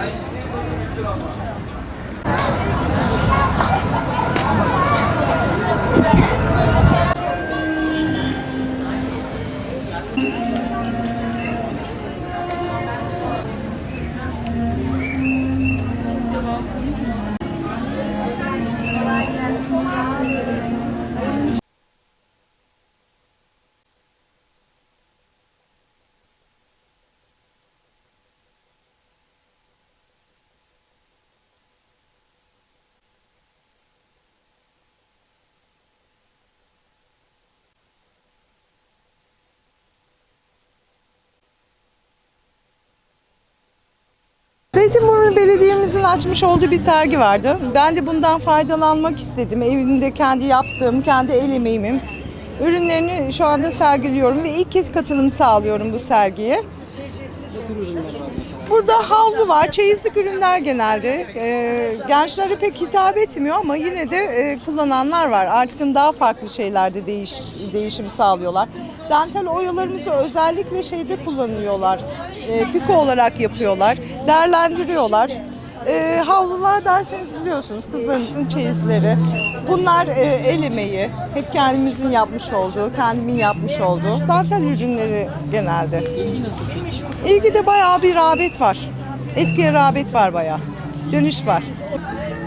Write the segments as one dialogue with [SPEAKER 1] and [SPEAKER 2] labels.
[SPEAKER 1] Aynısı, bir travma. Zeytinburnu Belediye'mizin açmış olduğu bir sergi vardı. Ben de bundan faydalanmak istedim. Evimde kendi yaptığım, kendi el emeğimin ürünlerini şu anda sergiliyorum ve ilk kez katılım sağlıyorum bu sergiye. Burada havlu var, çeyizlik ürünler genelde. Ee, gençlere pek hitap etmiyor ama yine de e, kullananlar var. Artık daha farklı şeylerde değiş, değişim sağlıyorlar. Dantel oyalarımızı özellikle şeyde kullanıyorlar. E, piko olarak yapıyorlar, değerlendiriyorlar. E, havlular derseniz biliyorsunuz kızlarımızın çeyizleri. Bunlar e, el emeği. Hep kendimizin yapmış olduğu, kendimin yapmış olduğu dantel ürünleri genelde. İlgide bayağı bir rağbet var. Eskiye rağbet var bayağı. Dönüş var.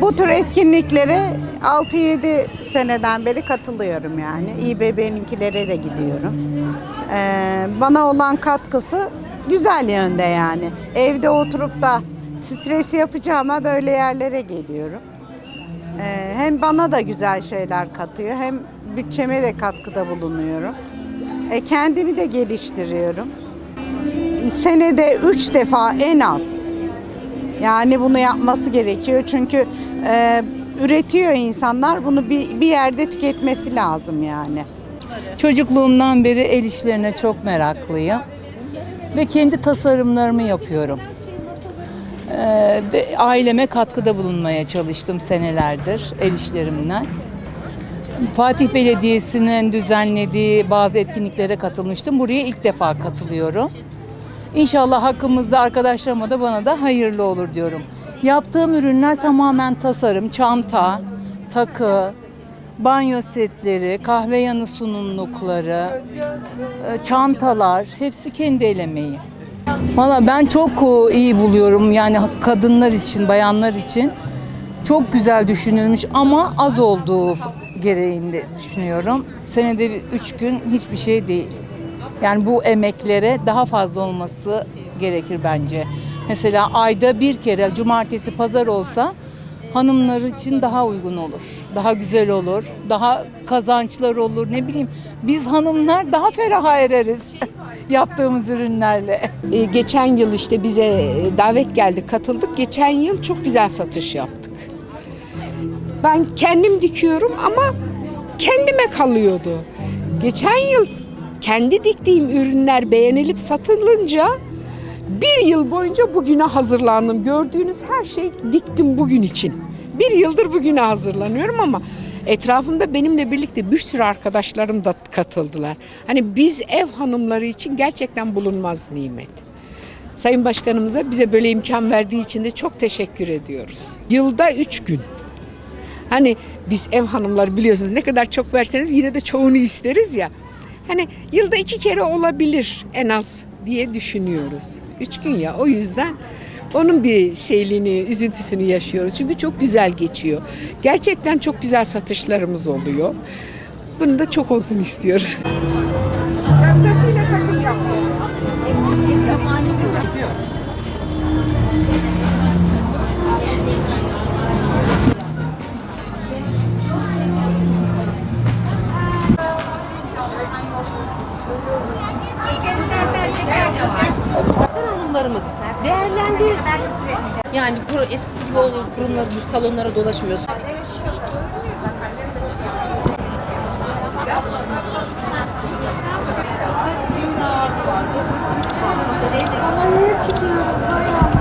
[SPEAKER 2] Bu tür etkinliklere 6-7 seneden beri katılıyorum yani. İBB'ninkilere de gidiyorum. Ee, bana olan katkısı güzel yönde yani. Evde oturup da stres yapacağıma böyle yerlere geliyorum. Ee, hem bana da güzel şeyler katıyor hem bütçeme de katkıda bulunuyorum. E, kendimi de geliştiriyorum. Senede 3 defa en az yani bunu yapması gerekiyor çünkü e, üretiyor insanlar bunu bir, bir yerde tüketmesi lazım yani.
[SPEAKER 3] Çocukluğumdan beri el işlerine çok meraklıyım ve kendi tasarımlarımı yapıyorum. Ee, ve aileme katkıda bulunmaya çalıştım senelerdir el işlerimden. Fatih Belediyesi'nin düzenlediği bazı etkinliklere katılmıştım. Buraya ilk defa katılıyorum. İnşallah hakkımızda arkadaşlarıma da bana da hayırlı olur diyorum. Yaptığım ürünler tamamen tasarım, çanta, takı, banyo setleri, kahve yanı sunumlukları, e, çantalar hepsi kendi el emeği. Valla ben çok e, iyi buluyorum yani kadınlar için, bayanlar için çok güzel düşünülmüş ama az olduğu gereğinde düşünüyorum. Senede üç gün hiçbir şey değil. Yani bu emeklere daha fazla olması gerekir bence. Mesela ayda bir kere cumartesi pazar olsa hanımlar için daha uygun olur. Daha güzel olur. Daha kazançlar olur. Ne bileyim biz hanımlar daha feraha ereriz yaptığımız ürünlerle.
[SPEAKER 4] Ee, geçen yıl işte bize davet geldi, katıldık. Geçen yıl çok güzel satış yaptık. Ben kendim dikiyorum ama kendime kalıyordu. Geçen yıl kendi diktiğim ürünler beğenilip satılınca bir yıl boyunca bugüne hazırlandım. Gördüğünüz her şey diktim bugün için. Bir yıldır bugüne hazırlanıyorum ama etrafımda benimle birlikte bir sürü arkadaşlarım da katıldılar. Hani biz ev hanımları için gerçekten bulunmaz nimet. Sayın Başkanımıza bize böyle imkan verdiği için de çok teşekkür ediyoruz. Yılda üç gün. Hani biz ev hanımları biliyorsunuz ne kadar çok verseniz yine de çoğunu isteriz ya. Hani yılda iki kere olabilir en az diye düşünüyoruz. Üç gün ya o yüzden onun bir şeyliğini, üzüntüsünü yaşıyoruz. Çünkü çok güzel geçiyor. Gerçekten çok güzel satışlarımız oluyor. Bunu da çok olsun istiyoruz.
[SPEAKER 5] kurumlarımız değerlendirir. Yani kuru, eski futbol kurumları bu salonlara dolaşmıyor. Ama niye çıkıyorum?